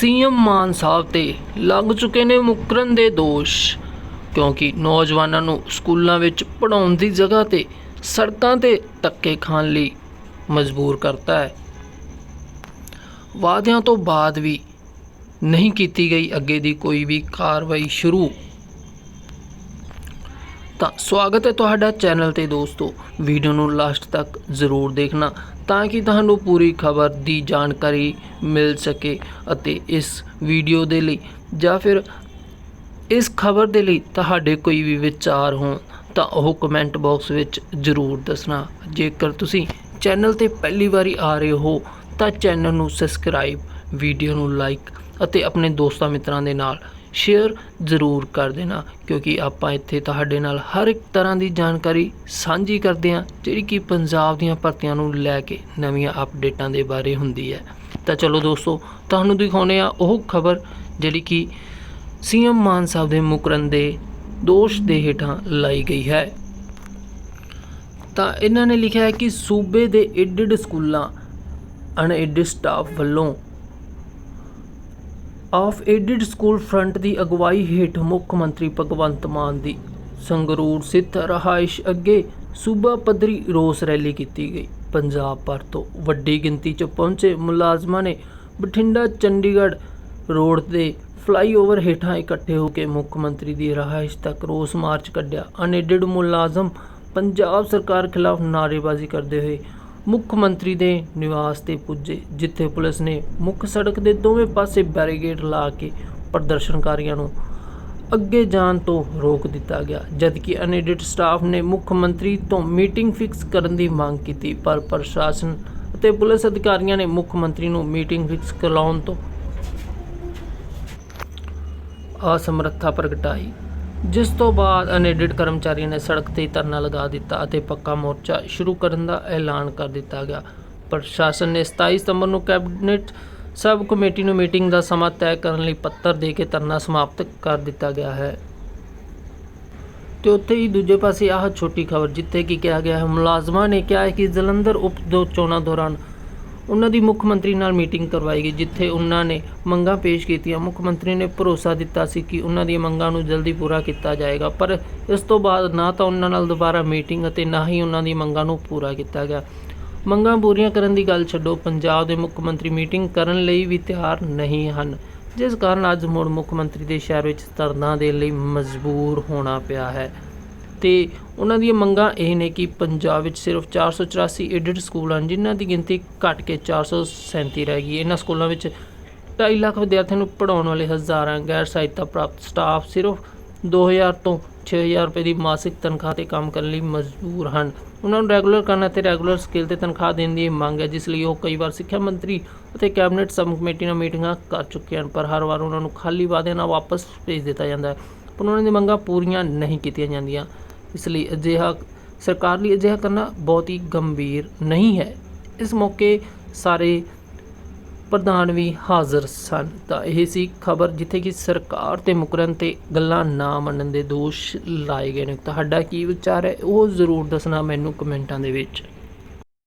CM ਮਾਨ ਸਾਹਿਬ ਤੇ ਲੱਗ ਚੁੱਕੇ ਨੇ ਮੁਕਰਨ ਦੇ ਦੋਸ਼, ਕਿਉਂਕਿ ਨੌਜਵਾਨਾਂ ਨੂੰ ਸਕੂਲਾਂ ਵਿੱਚ ਪੜਾਉਣ ਦੀ ਜਗ੍ਹਾ ਤੇ ਸੜਕਾਂ ਤੇ ਧੱਕੇ ਖਾਣ ਲਈ ਮਜਬੂਰ ਕਰਤਾ ਹੈ। ਵਾਅਦਿਆਂ ਤੋਂ ਬਾਅਦ ਵੀ ਨਹੀਂ ਕੀਤੀ ਗਈ ਅੱਗੇ ਦੀ ਕੋਈ ਵੀ ਕਾਰਵਾਈ ਸ਼ੁਰੂ। ਤਾਂ ਸਵਾਗਤ ਹੈ ਤੁਹਾਡਾ ਚੈਨਲ ਤੇ ਦੋਸਤੋ। ਵੀਡੀਓ ਨੂੰ ਲਾਸਟ ਤੱਕ ਜ਼ਰੂਰ ਦੇਖਣਾ। ਤਾਂ ਕਿ ਤੁਹਾਨੂੰ ਪੂਰੀ ਖਬਰ ਦੀ ਜਾਣਕਾਰੀ ਮਿਲ ਸਕੇ ਅਤੇ ਇਸ ਵੀਡੀਓ ਦੇ ਲਈ ਜਾਂ ਫਿਰ ਇਸ ਖਬਰ ਦੇ ਲਈ ਤੁਹਾਡੇ ਕੋਈ ਵੀ ਵਿਚਾਰ ਹੋਣ ਤਾਂ ਉਹ ਕਮੈਂਟ ਬਾਕਸ ਵਿੱਚ ਜ਼ਰੂਰ ਦੱਸਣਾ। ਜੇਕਰ ਤੁਸੀਂ ਚੈਨਲ ਤੇ ਪਹਿਲੀ ਵਾਰੀ ਆ ਰਹੇ ਹੋ ਤਾਂ ਚੈਨਲ ਨੂੰ ਸਬਸਕ੍ਰਾਈਬ ਵੀਡੀਓ ਨੂੰ ਲਾਈਕ ਅਤੇ ਆਪਣੇ ਦੋਸਤਾਂ ਮਿੱਤਰਾਂ ਦੇ ਨਾਲ ਸ਼ੇਅਰ ਜ਼ਰੂਰ ਕਰ ਦੇਣਾ, ਕਿਉਂਕਿ ਆਪਾਂ ਇੱਥੇ ਤੁਹਾਡੇ ਨਾਲ ਹਰ ਇੱਕ ਤਰ੍ਹਾਂ ਦੀ ਜਾਣਕਾਰੀ ਸਾਂਝੀ ਕਰਦੇ ਹਾਂ, ਜਿਹੜੀ ਕਿ ਪੰਜਾਬ ਦੀਆਂ ਭਰਤੀਆਂ ਨੂੰ ਲੈ ਕੇ ਨਵੀਆਂ ਅਪਡੇਟਾਂ ਦੇ ਬਾਰੇ ਹੁੰਦੀ ਹੈ। ਤਾਂ ਚਲੋ ਦੋਸਤੋ, ਤੁਹਾਨੂੰ ਦਿਖਾਉਂਦੇ ਆ ਉਹ ਖਬਰ ਜਿਹੜੀ ਕਿ ਸੀਐਮ ਮਾਨ ਸਾਹਿਬ ਦੇ ਮੁਕਰਨ ਦੇ ਦੋਸ਼ ਦੇ ਹੇਠਾਂ ਲਾਈ ਗਈ ਹੈ। ਤਾਂ ਇਹਨਾਂ ਨੇ ਲਿਖਿਆ ਹੈ ਕਿ ਸੂਬੇ ਦੇ ਏਡਿਡ ਸਕੂਲਾਂ ਅਨਏਡਡ ਸਟਾਫ ਵੱਲੋਂ ਆਫ ਏਡਿਡ ਸਕੂਲ ਫਰੰਟ ਦੀ ਅਗਵਾਈ ਹੇਠ ਮੁੱਖ ਮੰਤਰੀ ਭਗਵੰਤ ਮਾਨ ਦੀ ਸੰਗਰੂਰ ਸਥਿਤ ਰਹਾਇਸ਼ ਅੱਗੇ ਸੂਬਾ ਪੱਧਰੀ ਰੋਸ ਰੈਲੀ ਕੀਤੀ ਗਈ। ਪੰਜਾਬ ਭਰ ਤੋਂ ਵੱਡੀ ਗਿਣਤੀ 'ਚ ਪਹੁੰਚੇ ਮੁਲਾਜ਼ਮਾਂ ਨੇ ਬਠਿੰਡਾ, ਚੰਡੀਗੜ੍ਹ ਰੋਡ ਦੇ ਫਲਾਈਓਵਰ ਹੇਠਾਂ ਇਕੱਠੇ ਹੋ ਕੇ ਮੁੱਖ ਮੰਤਰੀ ਦੀ ਰਹਾਇਸ਼ ਤੱਕ ਰੋਸ ਮਾਰਚ ਕੱਢਿਆ। ਅਨਏਡਡ ਮੁਲਾਜ਼ਮ ਪੰਜਾਬ ਸਰਕਾਰ ਖਿਲਾਫ ਨਾਅਰੇਬਾਜ਼ੀ ਕਰਦੇ ਹੋਏ ਮੁੱਖ ਮੰਤਰੀ ਦੇ ਨਿਵਾਸ ਤੇ ਪੁੱਜੇ, ਜਿੱਥੇ ਪੁਲਿਸ ਨੇ ਮੁੱਖ ਸੜਕ ਦੇ ਦੋਵੇਂ ਪਾਸੇ ਬੈਰੀਗੇਡ ਲਾ ਕੇ ਪ੍ਰਦਰਸ਼ਨਕਾਰੀਆਂ ਨੂੰ ਅੱਗੇ ਜਾਣ ਤੋਂ ਰੋਕ ਦਿੱਤਾ ਗਿਆ। ਜਦਕਿ ਅਨੇਡਿਟ ਸਟਾਫ ਨੇ ਮੁੱਖ ਮੰਤਰੀ ਤੋਂ ਮੀਟਿੰਗ ਫਿਕਸ ਕਰਨ ਦੀ ਮੰਗ ਕੀਤੀ, ਪਰ ਪ੍ਰਸ਼ਾਸਨ ਅਤੇ ਪੁਲਿਸ ਅਧਿਕਾਰੀਆਂ ਨੇ ਮੁੱਖ ਮੰਤਰੀ ਨੂੰ ਮੀਟਿੰਗ ਫਿਕਸ ਕਰਵਾਉਣ ਤੋਂ ਅਸਮਰੱਥਾ ਪ੍ਰਗਟਾਈ। ਜਿਸ ਤੋਂ ਬਾਅਦ ਅਨੇਡਿਡ ਕਰਮਚਾਰੀਆਂ ਨੇ ਸੜਕ ਤੇ ਧਰਨਾ ਲਗਾ ਦਿੱਤਾ ਅਤੇ ਪੱਕਾ ਮੋਰਚਾ ਸ਼ੁਰੂ ਕਰਨ ਦਾ ਐਲਾਨ ਕਰ ਦਿੱਤਾ ਗਿਆ। ਪ੍ਰਸ਼ਾਸਨ ਨੇ 27 ਸਤੰਬਰ ਨੂੰ ਕੈਬਨਿਟ ਸਬ ਕਮੇਟੀ ਨੂੰ ਮੀਟਿੰਗ ਦਾ ਸਮਾਂ ਤੈਅ ਕਰਨ ਲਈ ਪੱਤਰ ਦੇ ਕੇ ਧਰਨਾ ਸਮਾਪਤ ਕਰ ਦਿੱਤਾ ਗਿਆ ਹੈ। ਤੇ ਉੱਥੇ ਹੀ ਦੂਜੇ ਪਾਸੇ ਆਹ ਛੋਟੀ ਖਬਰ ਜਿੱਥੇ ਕਿ ਕਿਹਾ ਗਿਆ ਹੈ, ਮੁਲਾਜ਼ਮਾਂ ਨੇ ਕਿਹਾ ਹੈ ਕਿ ਜਲੰਧਰ ਉਪ ਚੋਣਾਂ ਦੌਰਾਨ ਉਹਨਾਂ ਦੀ ਮੁੱਖ ਮੰਤਰੀ ਨਾਲ ਮੀਟਿੰਗ ਕਰਵਾਈ ਗਈ, ਜਿੱਥੇ ਉਹਨਾਂ ਨੇ ਮੰਗਾਂ ਪੇਸ਼ ਕੀਤੀਆਂ। ਮੁੱਖ ਮੰਤਰੀ ਨੇ ਭਰੋਸਾ ਦਿੱਤਾ ਸੀ ਕਿ ਉਹਨਾਂ ਦੀਆਂ ਮੰਗਾਂ ਨੂੰ ਜਲਦੀ ਪੂਰਾ ਕੀਤਾ ਜਾਏਗਾ, ਪਰ ਇਸ ਤੋਂ ਬਾਅਦ ਨਾ ਤਾਂ ਉਹਨਾਂ ਨਾਲ ਦੁਬਾਰਾ ਮੀਟਿੰਗ ਅਤੇ ਨਾ ਹੀ ਉਹਨਾਂ ਦੀ ਮੰਗਾਂ ਨੂੰ ਪੂਰਾ ਕੀਤਾ ਗਿਆ। ਮੰਗਾਂ ਪੂਰੀਆਂ ਕਰਨ ਦੀ ਗੱਲ ਛੱਡੋ, ਪੰਜਾਬ ਦੇ ਮੁੱਖ ਮੰਤਰੀ ਮੀਟਿੰਗ ਕਰਨ ਲਈ ਵੀ ਤਿਆਰ ਨਹੀਂ ਹਨ, ਜਿਸ ਕਾਰਨ ਅੱਜ ਮੁੜ ਮੁੱਖ ਮੰਤਰੀ ਦੇ ਸ਼ਹਿਰ ਵਿੱਚ ਧਰਨਾ ਦੇਣ ਲਈ ਮਜਬੂਰ ਹੋਣਾ ਪਿਆ ਹੈ। ਤੇ ਉਹਨਾਂ ਦੀਆਂ ਮੰਗਾਂ ਇਹ ਨੇ ਕਿ ਪੰਜਾਬ ਵਿੱਚ ਸਿਰਫ 484 ਏਡਡ ਸਕੂਲ ਹਨ, ਜਿਨ੍ਹਾਂ ਦੀ ਗਿਣਤੀ ਘਟ ਕੇ 437 ਰਹਿ ਗਈ ਇਹਨਾਂ ਸਕੂਲਾਂ ਵਿੱਚ 2.5 ਲੱਖ ਵਿਦਿਆਰਥੀਆਂ ਨੂੰ ਪੜਾਉਣ ਵਾਲੇ ਹਜ਼ਾਰਾਂ ਗੈਰ ਸਹਾਇਤਾ ਪ੍ਰਾਪਤ ਸਟਾਫ ਸਿਰਫ 2000 ਤੋਂ 6000 ਰੁਪਏ ਦੀ ਮਾਸਿਕ ਤਨਖਾਹ ਤੇ ਕੰਮ ਕਰਨ ਲਈ ਮਜਬੂਰ ਹਨ। ਉਹਨਾਂ ਨੂੰ ਰੈਗੂਲਰ ਕਰਨ ਅਤੇ ਰੈਗੂਲਰ ਸਕੇਲ ਤੇ ਤਨਖਾਹ ਦੇਣ ਦੀ ਮੰਗ ਹੈ, ਜਿਸ ਲਈ ਉਹ ਕਈ ਵਾਰ ਸਿੱਖਿਆ ਮੰਤਰੀ ਅਤੇ ਕੈਬਨਿਟ ਸਬ ਕਮੇਟੀ ਨਾਲ ਮੀਟਿੰਗਾਂ ਕਰ ਚੁੱਕੇ ਹਨ, ਪਰ ਹਰ ਵਾਰ ਉਹਨਾਂ ਨੂੰ ਖਾਲੀ ਵਾਅਦਿਆਂ ਨਾਲ ਵਾਪਸ ਭੇਜ ਦਿੱਤਾ ਜਾਂਦਾ ਹੈ। ਪਰ ਉਹਨਾਂ ਦੀ ਮੰਗਾਂ ਪੂਰੀਆਂ ਨਹੀਂ ਕੀਤੀਆਂ ਜਾਂਦੀਆਂ। ਇਸ ਲਈ ਅਜਿਹਾ, ਸਰਕਾਰ ਲਈ ਅਜਿਹਾ ਕਰਨਾ ਬਹੁਤ ਹੀ ਗੰਭੀਰ ਨਹੀਂ ਹੈ। ਇਸ ਮੌਕੇ ਸਾਰੇ ਪ੍ਰਧਾਨ ਵੀ ਹਾਜ਼ਰ ਸਨ। ਤਾਂ ਇਹ ਸੀ ਖਬਰ ਜਿੱਥੇ ਕਿ ਸਰਕਾਰ ਤੇ ਮੁਕਰਨ ਤੇ ਗੱਲਾਂ ਨਾ ਮੰਨਣ ਦੇ ਦੋਸ਼ ਲਾਏ ਗਏ ਨੇ। ਤੁਹਾਡਾ ਕੀ ਵਿਚਾਰ ਹੈ? ਉਹ ਜ਼ਰੂਰ ਦੱਸਣਾ ਮੈਨੂੰ ਕਮੈਂਟਾਂ ਦੇ ਵਿੱਚ।